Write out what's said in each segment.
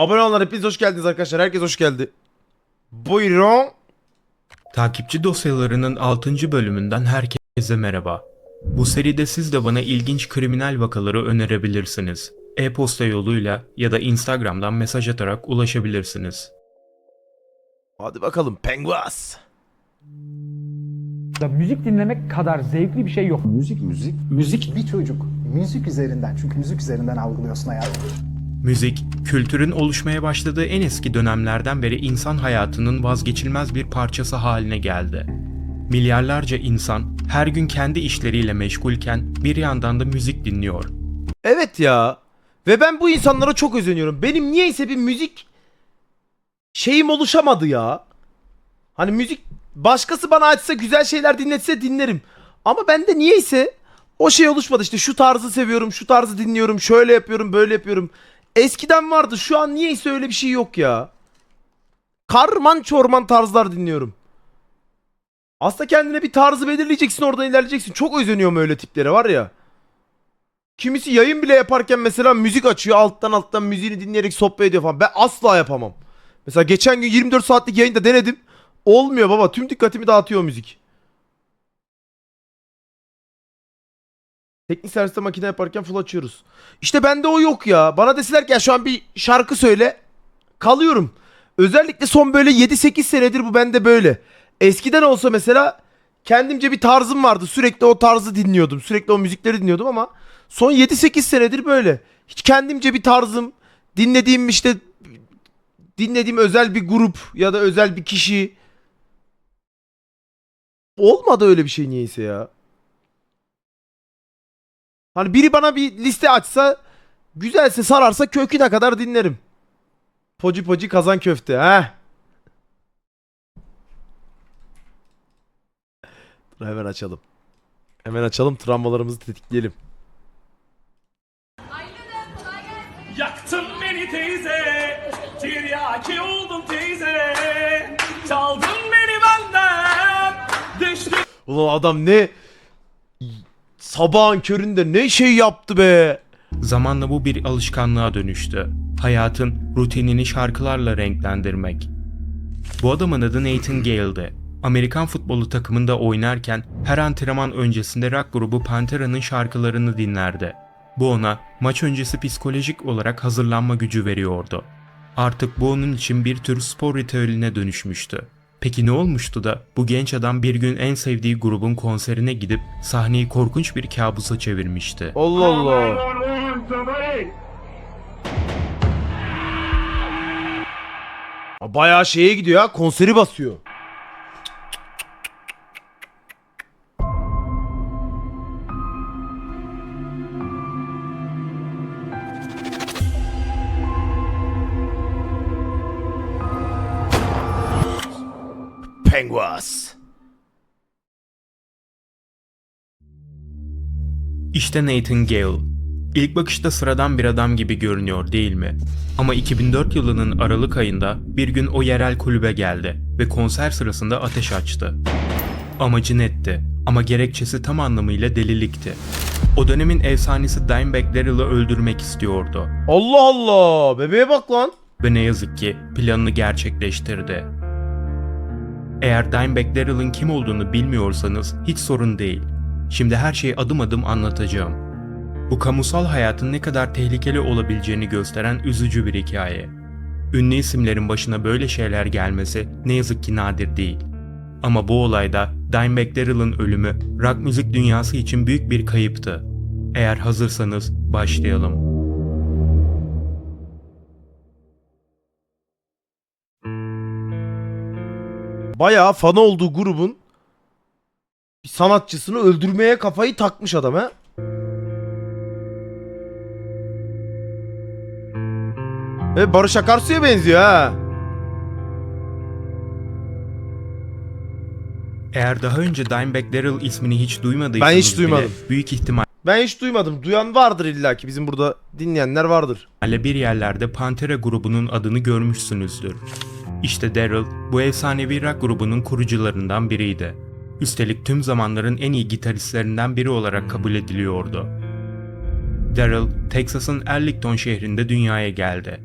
Abone olanlar hepiniz hoş geldiniz arkadaşlar. Herkes hoş geldi. Buyurun. Takipçi dosyalarının 6. bölümünden herkese merhaba. Bu seride siz de bana ilginç kriminal vakaları önerebilirsiniz. E-posta yoluyla ya da Instagram'dan mesaj atarak ulaşabilirsiniz. Hadi bakalım Penguas. Da müzik dinlemek kadar zevkli bir şey yok. Müzik, müzik. Müzik bir çocuk. Müzik üzerinden. Çünkü müzik üzerinden algılıyorsun hayatı. Müzik, kültürün oluşmaya başladığı en eski dönemlerden beri insan hayatının vazgeçilmez bir parçası haline geldi. Milyarlarca insan her gün kendi işleriyle meşgulken bir yandan da müzik dinliyor. Evet ya. Ve ben bu insanlara çok özeniyorum. Benim niyeyse bir müzik şeyim oluşamadı ya. Hani müzik başkası bana açsa güzel şeyler dinletse dinlerim. Ama bende niyeyse o şey oluşmadı. İşte şu tarzı seviyorum, şu tarzı dinliyorum, şöyle yapıyorum, böyle yapıyorum. Eskiden vardı. Şu an niyeyse öyle bir şey yok ya. Karman çorman tarzlar dinliyorum. Aslında kendine bir tarzı belirleyeceksin oradan ilerleyeceksin. Çok özeniyorum öyle tiplere var ya. Kimisi yayın bile yaparken mesela müzik açıyor alttan alttan müziğini dinleyerek sohbet ediyor falan. Ben asla yapamam. Mesela geçen gün 24 saatlik yayında denedim. Olmuyor baba. Tüm dikkatimi dağıtıyor müzik. Teknik serviste makine yaparken full açıyoruz. İşte bende o yok ya. Bana deseler ki ya şu an bir şarkı söyle. Kalıyorum. Özellikle son böyle 7-8 senedir bu bende böyle. Eskiden olsa mesela kendimce bir tarzım vardı. Sürekli o tarzı dinliyordum. Sürekli o müzikleri dinliyordum ama son 7-8 senedir böyle. Hiç kendimce bir tarzım, dinlediğim işte dinlediğim özel bir grup ya da özel bir kişi olmadı öyle bir şey niyeyse ya. Hani biri bana bir liste açsa güzelse sararsa köküne kadar dinlerim. Poci poci kazan köfte. Dur hemen açalım. Hemen açalım travmalarımızı tetikleyelim. Yaktın beni teyze, tiryaki oldum teyze. Çaldın beni benden, düştün Ulan adam ne sabahın köründe ne şey yaptı be. Zamanla bu bir alışkanlığa dönüştü. Hayatın rutinini şarkılarla renklendirmek. Bu adamın adı Nathan Gale'di. Amerikan futbolu takımında oynarken her antrenman öncesinde rock grubu Pantera'nın şarkılarını dinlerdi. Bu ona maç öncesi psikolojik olarak hazırlanma gücü veriyordu. Artık bu onun için bir tür spor ritüeline dönüşmüştü. Peki ne olmuştu da bu genç adam bir gün en sevdiği grubun konserine gidip sahneyi korkunç bir kabusa çevirmişti. Allah Allah. Bayağı şeye gidiyor ya konseri basıyor. İşte Nathan Gale. İlk bakışta sıradan bir adam gibi görünüyor değil mi? Ama 2004 yılının Aralık ayında bir gün o yerel kulübe geldi ve konser sırasında ateş açtı. Amacı netti ama gerekçesi tam anlamıyla delilikti. O dönemin efsanesi Dimebag Darrell'ı öldürmek istiyordu Allah Allah. Bebeğe bak lan. ve ne yazık ki planını gerçekleştirdi. Eğer Dimebag Darrell'ın kim olduğunu bilmiyorsanız hiç sorun değil. Şimdi her şeyi adım adım anlatacağım. Bu kamusal hayatın ne kadar tehlikeli olabileceğini gösteren üzücü bir hikaye. Ünlü isimlerin başına böyle şeyler gelmesi ne yazık ki nadir değil. Ama bu olayda Dimebag Darrell'ın ölümü rock müzik dünyası için büyük bir kayıptı. Eğer hazırsanız başlayalım. Bayağı fan olduğu grubun bir sanatçısını öldürmeye kafayı takmış adam ha. Ve Barış Akarsu'ya benziyor ha. Eğer daha önce Dimebag Darrell ismini hiç duymadıysanız Ben hiç bile duymadım. büyük ihtimalle Ben hiç duymadım. Duyan vardır illaki. Bizim burada dinleyenler vardır. bir yerlerde Pantera grubunun adını görmüşsünüzdür. İşte Darrell bu efsanevi rock grubunun kurucularından biriydi. Üstelik tüm zamanların en iyi gitaristlerinden biri olarak kabul ediliyordu. Darrell, Texas'ın Arlington şehrinde dünyaya geldi.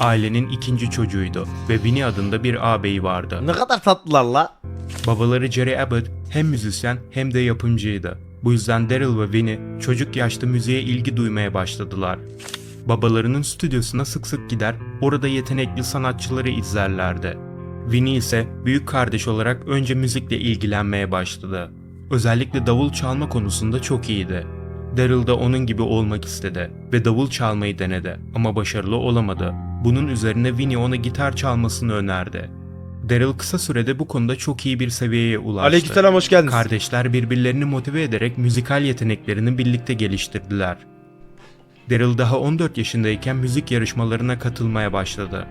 Ailenin ikinci çocuğuydu ve Winnie adında bir ağabeyi vardı. Ne kadar tatlılar la. Babaları Jerry Abbott hem müzisyen hem de yapımcıydı. Bu yüzden Daryl ve Winnie çocuk yaşta müziğe ilgi duymaya başladılar. Babalarının stüdyosuna sık sık gider, orada yetenekli sanatçıları izlerlerdi. Winnie ise büyük kardeş olarak önce müzikle ilgilenmeye başladı. Özellikle davul çalma konusunda çok iyiydi. Daryl da onun gibi olmak istedi ve davul çalmayı denedi ama başarılı olamadı. Bunun üzerine Winnie ona gitar çalmasını önerdi. Daryl kısa sürede bu konuda çok iyi bir seviyeye ulaştı. Aleykümselam hoş geldiniz. Kardeşler birbirlerini motive ederek müzikal yeteneklerini birlikte geliştirdiler. Daryl daha 14 yaşındayken müzik yarışmalarına katılmaya başladı.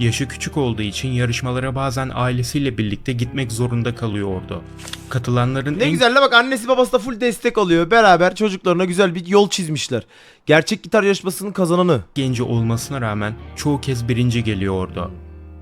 Yaşı küçük olduğu için yarışmalara bazen ailesiyle birlikte gitmek zorunda kalıyordu. Katılanların Ne en güzel la bak annesi babası da full destek oluyor. Beraber çocuklarına güzel bir yol çizmişler. Gerçek gitar yarışmasının kazananı. genci olmasına rağmen çoğu kez birinci geliyordu.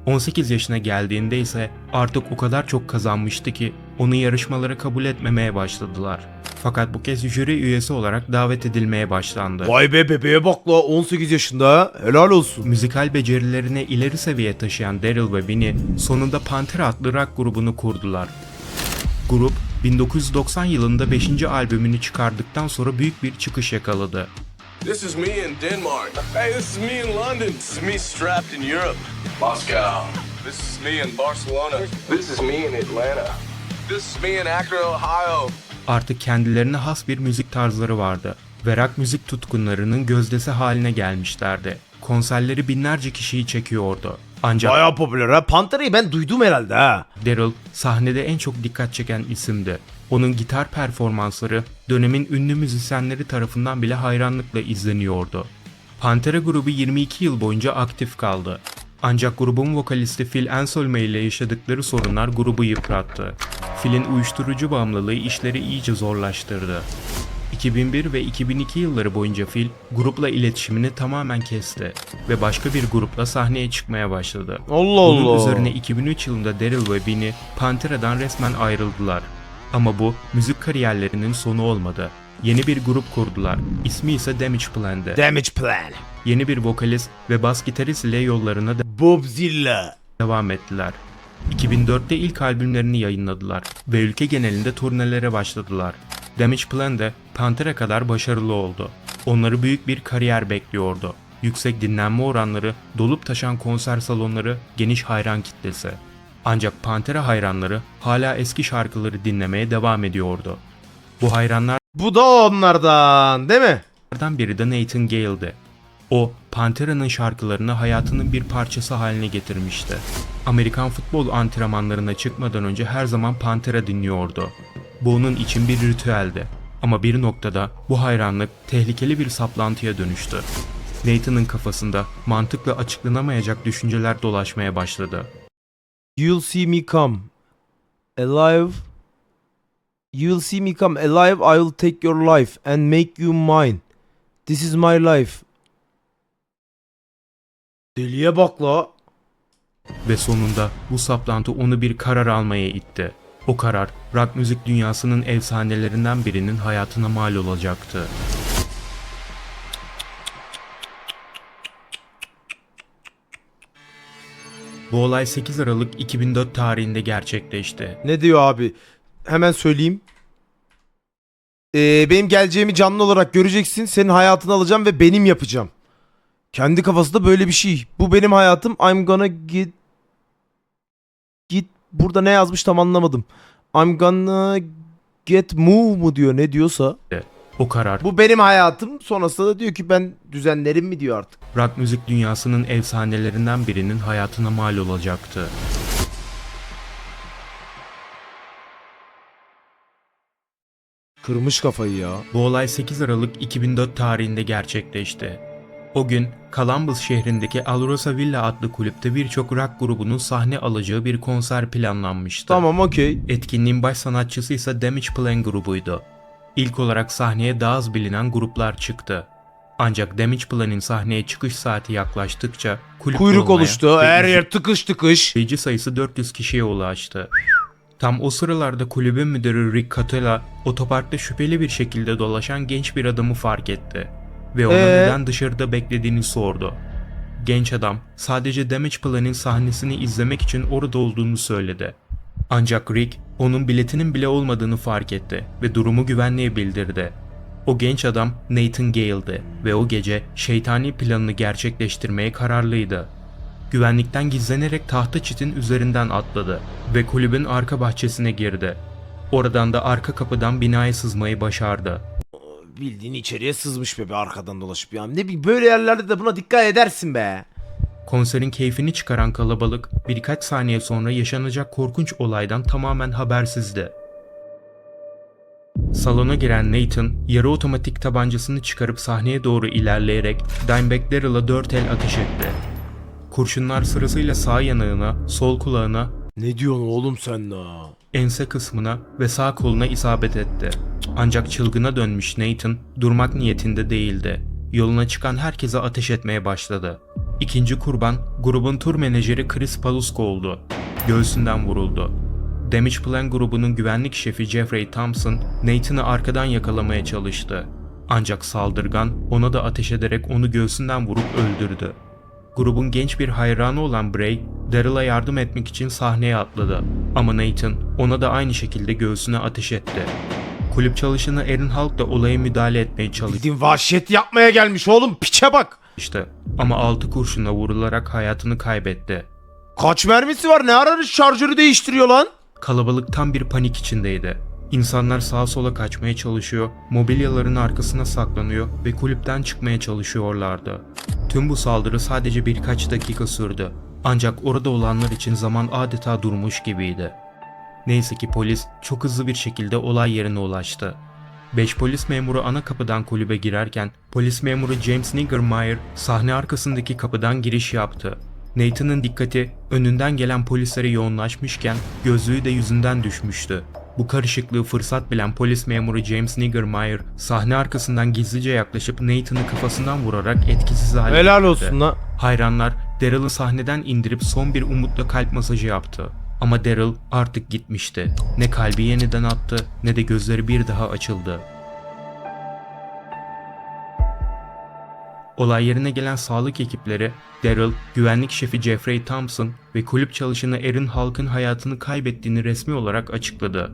18 yaşına geldiğinde ise artık o kadar çok kazanmıştı ki onu yarışmalara kabul etmemeye başladılar. Fakat bu kez jüri üyesi olarak davet edilmeye başlandı. Vay be bebeğe bak la 18 yaşında. Helal olsun. Müzikal becerilerini ileri seviyeye taşıyan Daryl ve Winnie sonunda Pantera adlı rock grubunu kurdular. Grup 1990 yılında 5. albümünü çıkardıktan sonra büyük bir çıkış yakaladı. This is me in Denmark. Hey, this is me in London. This is me strapped in Europe. Moscow. This is me in Barcelona. This is me in Atlanta. This is me in Akron, Ohio. Artık kendilerine has bir müzik tarzları vardı ve rock müzik tutkunlarının gözdesi haline gelmişlerdi. Konserleri binlerce kişiyi çekiyordu. Ancak Baya popüler ha. Pantera'yı ben duydum herhalde ha. Daryl sahnede en çok dikkat çeken isimdi. Onun gitar performansları dönemin ünlü müzisyenleri tarafından bile hayranlıkla izleniyordu. Pantera grubu 22 yıl boyunca aktif kaldı. Ancak grubun vokalisti Phil Anselmo ile yaşadıkları sorunlar grubu yıprattı. Phil'in uyuşturucu bağımlılığı işleri iyice zorlaştırdı. 2001 ve 2002 yılları boyunca Phil grupla iletişimini tamamen kesti ve başka bir grupla sahneye çıkmaya başladı. Allah Bunun Allah. üzerine 2003 yılında Daryl ve Vinnie Pantera'dan resmen ayrıldılar. Ama bu müzik kariyerlerinin sonu olmadı. Yeni bir grup kurdular. İsmi ise Damage Plan'dı. Damage Plan. Yeni bir vokalist ve bas gitarist ile yollarına de- Bobzilla. devam ettiler. 2004'te ilk albümlerini yayınladılar ve ülke genelinde turnelere başladılar. Damage Plan de Pantera kadar başarılı oldu. Onları büyük bir kariyer bekliyordu. Yüksek dinlenme oranları, dolup taşan konser salonları, geniş hayran kitlesi. Ancak Pantera hayranları hala eski şarkıları dinlemeye devam ediyordu. Bu hayranlar Bu da onlardan değil mi? Biri de Nathan Gale'di. O, Pantera'nın şarkılarını hayatının bir parçası haline getirmişti. Amerikan futbol antrenmanlarına çıkmadan önce her zaman Pantera dinliyordu. Bu onun için bir ritüeldi. Ama bir noktada bu hayranlık tehlikeli bir saplantıya dönüştü. Nathan'ın kafasında mantıkla açıklanamayacak düşünceler dolaşmaya başladı. You'll see me come. Alive. You'll see me come alive. I will take your life and make you mine. This is my life. Deliye bak la. Ve sonunda bu saplantı onu bir karar almaya itti. O karar rock müzik dünyasının efsanelerinden birinin hayatına mal olacaktı. Bu olay 8 Aralık 2004 tarihinde gerçekleşti. Ne diyor abi? Hemen söyleyeyim. Ee, benim geleceğimi canlı olarak göreceksin. Senin hayatını alacağım ve benim yapacağım. Kendi kafasında böyle bir şey. Bu benim hayatım. I'm gonna get... Git. Burada ne yazmış tam anlamadım. I'm gonna get move mu diyor ne diyorsa. O karar Bu benim hayatım. Sonrasında da diyor ki ben düzenlerim mi diyor artık. rock müzik dünyasının efsanelerinden birinin hayatına mal olacaktı. Kırmış kafayı ya. Bu olay 8 Aralık 2004 tarihinde gerçekleşti. O gün Columbus şehrindeki Alrosa Villa adlı kulüpte birçok rock grubunun sahne alacağı bir konser planlanmıştı. Tamam okey. Etkinliğin baş sanatçısı ise Damage Plan grubuydu. İlk olarak sahneye daha az bilinen gruplar çıktı. Ancak Damage Plan'in sahneye çıkış saati yaklaştıkça kulüp Kuyruk oluştu. Her yer tıkış tıkış. izleyici sayısı 400 kişiye ulaştı. Tam o sıralarda kulübün müdürü Rick Catella otoparkta şüpheli bir şekilde dolaşan genç bir adamı fark etti. Ve ona Ee? neden dışarıda beklediğini sordu. genç adam sadece Damage Plan'in sahnesini izlemek için orada olduğunu söyledi. Ancak Rick onun biletinin bile olmadığını fark etti ve durumu güvenliğe bildirdi. O genç adam Nathan Gale'di ve o gece şeytani planını gerçekleştirmeye kararlıydı. Güvenlikten gizlenerek tahta çitin üzerinden atladı ve kulübün arka bahçesine girdi. Oradan da arka kapıdan binaya sızmayı başardı. Bildiğin içeriye sızmış be bir arkadan dolaşıp ya. Ne bileyim böyle yerlerde de buna dikkat edersin be. Konserin keyfini çıkaran kalabalık birkaç saniye sonra yaşanacak korkunç olaydan tamamen habersizdi. Salona giren Nathan, yarı otomatik tabancasını çıkarıp sahneye doğru ilerleyerek Dimebag Darrell'a dört el ateş etti. Kurşunlar sırasıyla sağ yanağına, sol kulağına, Ne diyorsun oğlum sen la? ense kısmına ve sağ koluna isabet etti. Ancak çılgına dönmüş Nathan durmak niyetinde değildi. Yoluna çıkan herkese ateş etmeye başladı. İkinci kurban grubun tur menajeri Chris Palusko oldu. Göğsünden vuruldu. Damage Plan grubunun güvenlik şefi Jeffrey Thompson Nathan'ı arkadan yakalamaya çalıştı. Ancak saldırgan ona da ateş ederek onu göğsünden vurup öldürdü. Grubun genç bir hayranı olan Bray, Daryl'a yardım etmek için sahneye atladı. Ama Nathan ona da aynı şekilde göğsüne ateş etti. Kulüp çalışanı Aaron Hulk da olaya müdahale etmeye çalıştı. Bildiğin vahşet yapmaya gelmiş oğlum piçe bak. Ama altı kurşuna vurularak hayatını kaybetti. Kaç mermisi var ne arar şarjörü değiştiriyor lan? Kalabalık tam bir panik içindeydi. İnsanlar sağa sola kaçmaya çalışıyor, mobilyaların arkasına saklanıyor ve kulüpten çıkmaya çalışıyorlardı. Tüm bu saldırı sadece birkaç dakika sürdü. Ancak orada olanlar için zaman adeta durmuş gibiydi. Neyse ki polis çok hızlı bir şekilde olay yerine ulaştı. 5 polis memuru ana kapıdan kulübe girerken polis memuru James Niggermeyer sahne arkasındaki kapıdan giriş yaptı. Nathan'ın dikkati önünden gelen polislere yoğunlaşmışken gözlüğü de yüzünden düşmüştü. Bu karışıklığı fırsat bilen polis memuru James Niggermeyer sahne arkasından gizlice yaklaşıp Nathan'ı kafasından vurarak etkisiz hale Helal getirdi. olsun la. Hayranlar Daryl'ı sahneden indirip son bir umutla kalp masajı yaptı. Ama Daryl artık gitmişti. Ne kalbi yeniden attı ne de gözleri bir daha açıldı. Olay yerine gelen sağlık ekipleri Daryl, güvenlik şefi Jeffrey Thompson ve kulüp çalışanı Aaron Hulk'ın hayatını kaybettiğini resmi olarak açıkladı.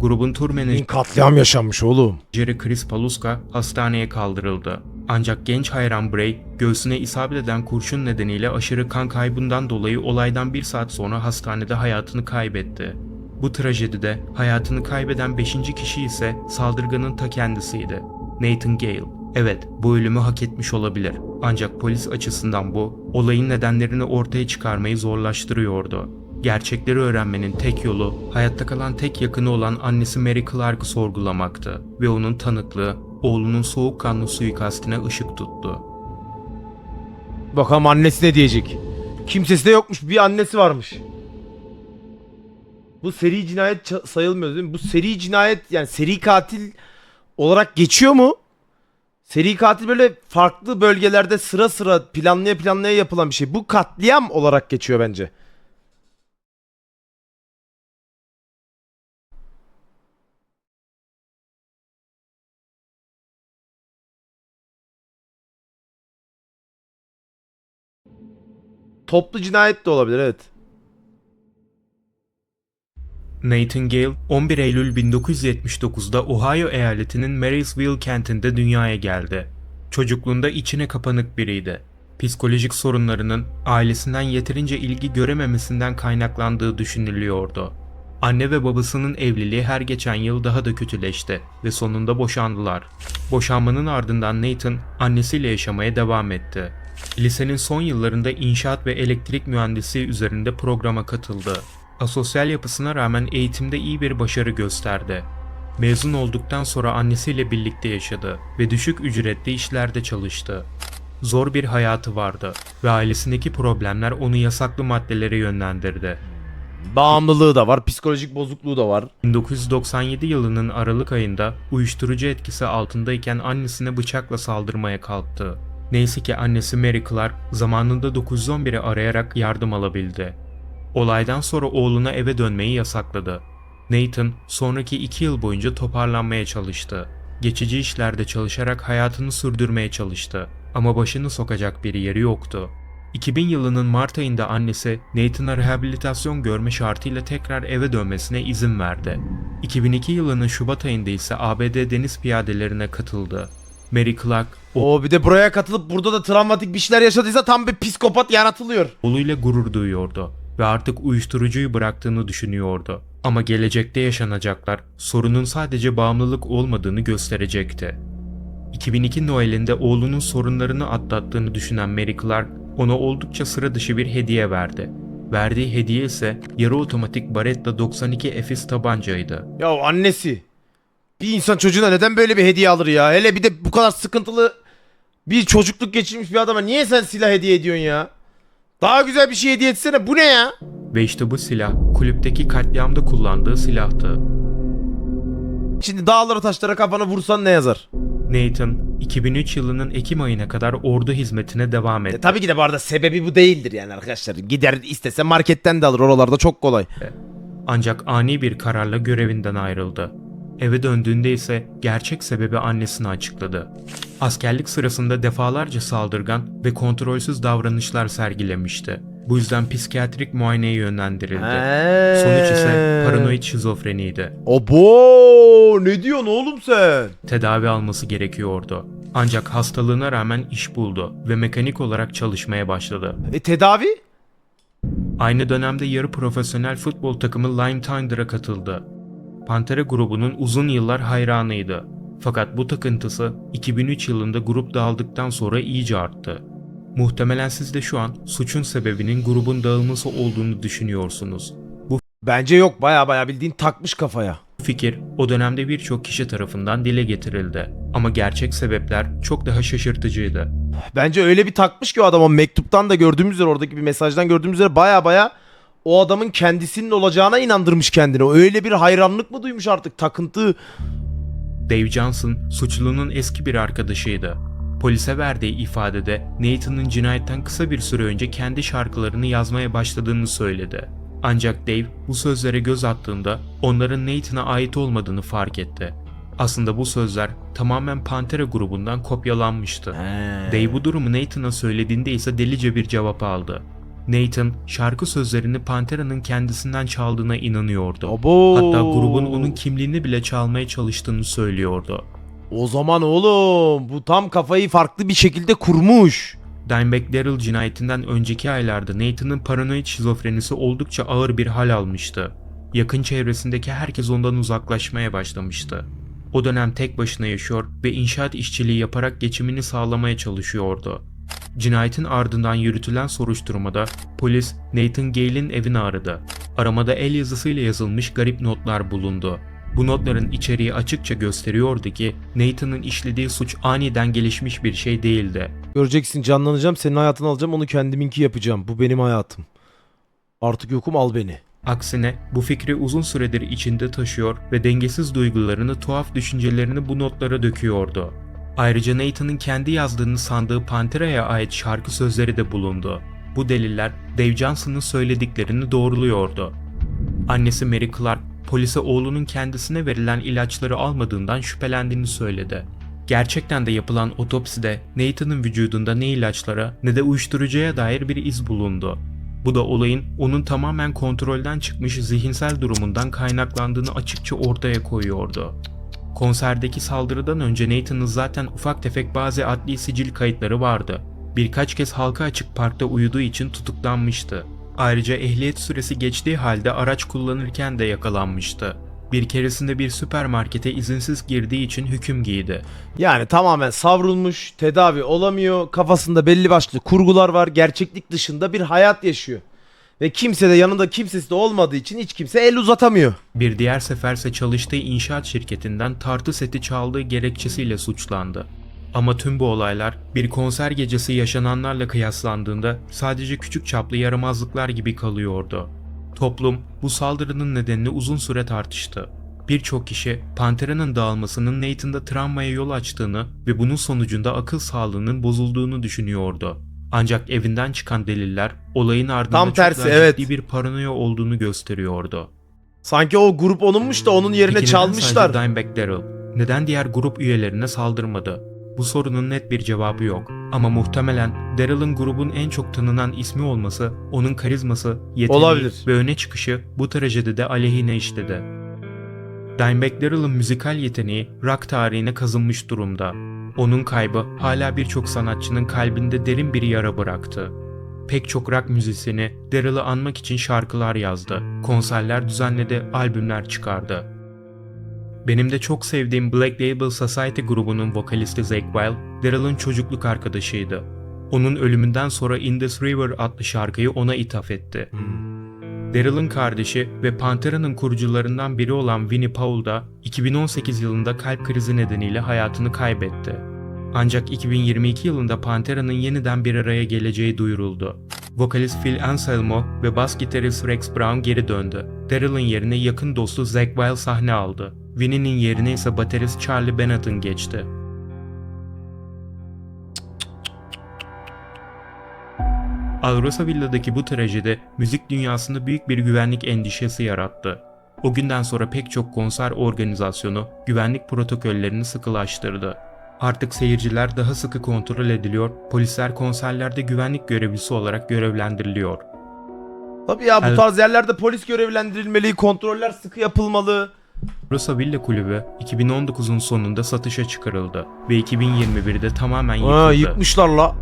Grubun tur menajeri katliam yaşanmış oğlum. Jerry Chris Paluska hastaneye kaldırıldı. Ancak genç hayran Bray, göğsüne isabet eden kurşun nedeniyle aşırı kan kaybından dolayı olaydan bir saat sonra hastanede hayatını kaybetti. Bu trajedide hayatını kaybeden 5. kişi ise saldırganın ta kendisiydi. Nathan Gale. Evet, bu ölümü hak etmiş olabilir. Ancak polis açısından bu, olayın nedenlerini ortaya çıkarmayı zorlaştırıyordu. Gerçekleri öğrenmenin tek yolu, hayatta kalan tek yakını olan annesi Mary Clark'ı sorgulamaktı ve onun tanıklığı, oğlunun soğukkanlı suikastine ışık tuttu. Bakalım annesi ne diyecek. Kimsesi de yokmuş bir annesi varmış. Bu seri cinayet sayılmıyor değil mi? Bu seri cinayet yani seri katil olarak geçiyor mu? Seri katil böyle farklı bölgelerde sıra sıra planlaya planlaya yapılan bir şey. Bu katliam olarak geçiyor bence. Toplu cinayet de olabilir evet. Nathan Gale 11 Eylül 1979'da Ohio eyaletinin Marysville kentinde dünyaya geldi. Çocukluğunda içine kapanık biriydi. Psikolojik sorunlarının ailesinden yeterince ilgi görememesinden kaynaklandığı düşünülüyordu. Anne ve babasının evliliği her geçen yıl daha da kötüleşti ve sonunda boşandılar. Boşanmanın ardından Nathan annesiyle yaşamaya devam etti. Lisenin son yıllarında inşaat ve elektrik mühendisliği üzerinde programa katıldı. Asosyal yapısına rağmen eğitimde iyi bir başarı gösterdi. Mezun olduktan sonra annesiyle birlikte yaşadı ve düşük ücretli işlerde çalıştı. Zor bir hayatı vardı ve ailesindeki problemler onu yasaklı maddelere yönlendirdi. Bağımlılığı da var, psikolojik bozukluğu da var. 1997 yılının Aralık ayında uyuşturucu etkisi altındayken annesine bıçakla saldırmaya kalktı. Neyse ki annesi Mary Clark zamanında 911'i arayarak yardım alabildi. Olaydan sonra oğluna eve dönmeyi yasakladı. Nathan sonraki iki yıl boyunca toparlanmaya çalıştı. Geçici işlerde çalışarak hayatını sürdürmeye çalıştı ama başını sokacak bir yeri yoktu. 2000 yılının Mart ayında annesi Nathan'a rehabilitasyon görme şartıyla tekrar eve dönmesine izin verdi. 2002 yılının Şubat ayında ise ABD deniz piyadelerine katıldı. Mary Clark, O bir de buraya katılıp burada da travmatik bir şeyler yaşadıysa tam bir psikopat yaratılıyor. oğluyla gurur duyuyordu ve artık uyuşturucuyu bıraktığını düşünüyordu. Ama gelecekte yaşanacaklar sorunun sadece bağımlılık olmadığını gösterecekti. 2002 Noel'inde oğlunun sorunlarını atlattığını düşünen Mary Clark ona oldukça sıra dışı bir hediye verdi. Verdiği hediye ise yarı otomatik Baretta 92 Efis tabancaydı. Ya annesi. Bir insan çocuğuna neden böyle bir hediye alır ya? Hele bir de bu kadar sıkıntılı bir çocukluk geçirmiş bir adama niye sen silah hediye ediyorsun ya? Daha güzel bir şey hediye etsene. Bu ne ya? Ve işte bu silah kulüpteki katliamda kullandığı silahtı. Şimdi dağlara taşlara kafana vursan ne yazar? Nathan 2003 yılının Ekim ayına kadar ordu hizmetine devam etti. E, tabii ki de bu arada sebebi bu değildir yani arkadaşlar. Gider istese marketten de alır oralarda çok kolay. Ancak ani bir kararla görevinden ayrıldı. Eve döndüğünde ise gerçek sebebi annesine açıkladı. Askerlik sırasında defalarca saldırgan ve kontrolsüz davranışlar sergilemişti. Bu yüzden psikiyatrik muayeneye yönlendirildi. He. Sonuç ise paranoid şizofreniydi. Abo ne diyorsun oğlum sen? Tedavi alması gerekiyordu. Ancak hastalığına rağmen iş buldu ve mekanik olarak çalışmaya başladı. E tedavi? Aynı dönemde yarı profesyonel futbol takımı Lime Thunder'a katıldı. Pantera grubunun uzun yıllar hayranıydı. Fakat bu takıntısı 2003 yılında grup dağıldıktan sonra iyice arttı. Muhtemelen siz de şu an suçun sebebinin grubun dağılması olduğunu düşünüyorsunuz. Bu Bence yok baya baya bildiğin takmış kafaya. fikir o dönemde birçok kişi tarafından dile getirildi. Ama gerçek sebepler çok daha şaşırtıcıydı. Bence öyle bir takmış ki o adam o mektuptan da gördüğümüz üzere oradaki bir mesajdan gördüğümüz üzere baya baya o adamın kendisinin olacağına inandırmış kendini. Öyle bir hayranlık mı duymuş artık takıntı. Dave Johnson suçlunun eski bir arkadaşıydı. Polise verdiği ifadede Nathan'ın cinayetten kısa bir süre önce kendi şarkılarını yazmaya başladığını söyledi. Ancak Dave bu sözlere göz attığında onların Nathan'a ait olmadığını fark etti. Aslında bu sözler tamamen Pantera grubundan kopyalanmıştı. Dave bu durumu Nathan'a söylediğinde ise delice bir cevap aldı. Nathan şarkı sözlerini Pantera'nın kendisinden çaldığına inanıyordu. Abo. Hatta grubun onun kimliğini bile çalmaya çalıştığını söylüyordu. O zaman oğlum bu tam kafayı farklı bir şekilde kurmuş. Dimebag Daryl cinayetinden önceki aylarda Nathan'ın paranoid şizofrenisi oldukça ağır bir hal almıştı. Yakın çevresindeki herkes ondan uzaklaşmaya başlamıştı. O dönem tek başına yaşıyor ve inşaat işçiliği yaparak geçimini sağlamaya çalışıyordu. Cinayetin ardından yürütülen soruşturmada polis Nathan Gale'in evini aradı. Aramada el yazısıyla yazılmış garip notlar bulundu. Bu notların içeriği açıkça gösteriyordu ki Nathan'ın işlediği suç aniden gelişmiş bir şey değildi. Göreceksin canlanacağım senin hayatını alacağım onu kendiminki yapacağım. Bu benim hayatım. Artık yokum al beni. Aksine bu fikri uzun süredir içinde taşıyor ve dengesiz duygularını, tuhaf düşüncelerini bu notlara döküyordu. Ayrıca Nathan'ın kendi yazdığını sandığı Pantera'ya ait şarkı sözleri de bulundu. Bu deliller Dave Johnson'ın söylediklerini doğruluyordu. Annesi Mary Clark polise oğlunun kendisine verilen ilaçları almadığından şüphelendiğini söyledi. Gerçekten de yapılan otopside Nathan'ın vücudunda ne ilaçlara ne de uyuşturucuya dair bir iz bulundu. Bu da olayın onun tamamen kontrolden çıkmış zihinsel durumundan kaynaklandığını açıkça ortaya koyuyordu. Konserdeki saldırıdan önce Nathan'ın zaten ufak tefek bazı adli sicil kayıtları vardı. Birkaç kez halka açık parkta uyuduğu için tutuklanmıştı. Ayrıca ehliyet süresi geçtiği halde araç kullanırken de yakalanmıştı. Bir keresinde bir süpermarkete izinsiz girdiği için hüküm giydi. Yani tamamen savrulmuş, tedavi olamıyor, kafasında belli başlı kurgular var, gerçeklik dışında bir hayat yaşıyor. Ve kimse de yanında kimsesi de olmadığı için hiç kimse el uzatamıyor. Bir diğer seferse çalıştığı inşaat şirketinden tartı seti çaldığı gerekçesiyle suçlandı. Ama tüm bu olaylar bir konser gecesi yaşananlarla kıyaslandığında sadece küçük çaplı yaramazlıklar gibi kalıyordu. Toplum bu saldırının nedenini uzun süre tartıştı. Birçok kişi Pantera'nın dağılmasının Nathan'da travmaya yol açtığını ve bunun sonucunda akıl sağlığının bozulduğunu düşünüyordu. Ancak evinden çıkan deliller olayın ardında Tam çok tersi, daha evet. ciddi bir paranoya olduğunu gösteriyordu. Sanki o grup onunmuş da onun yerine Peki neden çalmışlar. sadece Dimebag Daryl? Neden diğer grup üyelerine saldırmadı? Bu sorunun net bir cevabı yok. Ama muhtemelen Daryl'ın grubun en çok tanınan ismi olması, onun karizması, yeteneği Olabilir. ve öne çıkışı bu trajedide aleyhine işledi. Dimebag Darrell'ın müzikal yeteneği rock tarihine kazınmış durumda. Onun kaybı hala birçok sanatçının kalbinde derin bir yara bıraktı. Pek çok rock müzisyeni Darrell'ı anmak için şarkılar yazdı, konserler düzenledi, albümler çıkardı. Benim de çok sevdiğim Black Label Society grubunun vokalisti Zakk Wyle, Darrell'ın çocukluk arkadaşıydı. Onun ölümünden sonra In This River adlı şarkıyı ona ithaf etti. Daryl'ın kardeşi ve Pantera'nın kurucularından biri olan Winnie Paul da 2018 yılında kalp krizi nedeniyle hayatını kaybetti. Ancak 2022 yılında Pantera'nın yeniden bir araya geleceği duyuruldu. Vokalist Phil Anselmo ve bas gitarist Rex Brown geri döndü. Daryl'ın yerine yakın dostu Zakk Wyle sahne aldı. Winnie'nin yerine ise baterist Charlie Benetton geçti. Alrosa Villa'daki bu trajedi müzik dünyasında büyük bir güvenlik endişesi yarattı. O günden sonra pek çok konser organizasyonu güvenlik protokollerini sıkılaştırdı. Artık seyirciler daha sıkı kontrol ediliyor, polisler konserlerde güvenlik görevlisi olarak görevlendiriliyor. Tabii ya bu Evet. tarz yerlerde polis görevlendirilmeli, kontroller sıkı yapılmalı. Rosa Villa Kulübü 2019'un sonunda satışa çıkarıldı ve 2021'de tamamen yıkıldı. Aa, yıkmışlar la.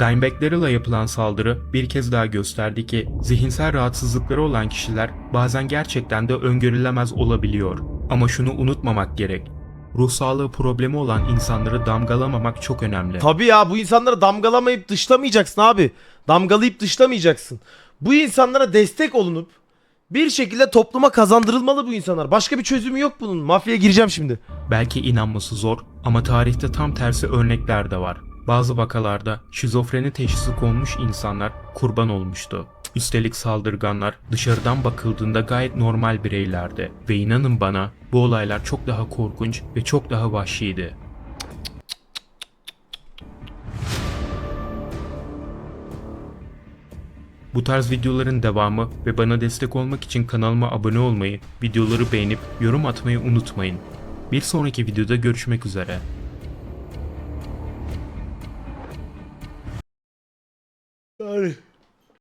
Dimebag Darrell'a yapılan saldırı bir kez daha gösterdi ki zihinsel rahatsızlıkları olan kişiler bazen gerçekten de öngörülemez olabiliyor. Ama şunu unutmamak gerek. Ruh sağlığı problemi olan insanları damgalamamak çok önemli. Tabii ya bu insanları damgalamayıp dışlamayacaksın abi. Damgalayıp dışlamayacaksın. Bu insanlara destek olunup bir şekilde topluma kazandırılmalı bu insanlar. Başka bir çözümü yok bunun. Mafyaya gireceğim şimdi. Belki inanması zor ama tarihte tam tersi örnekler de var. Bazı vakalarda şizofreni teşhisi konmuş insanlar kurban olmuştu. Üstelik saldırganlar dışarıdan bakıldığında gayet normal bireylerdi ve inanın bana bu olaylar çok daha korkunç ve çok daha vahşiydi. Bu tarz videoların devamı ve bana destek olmak için kanalıma abone olmayı, videoları beğenip yorum atmayı unutmayın. Bir sonraki videoda görüşmek üzere. Sorry.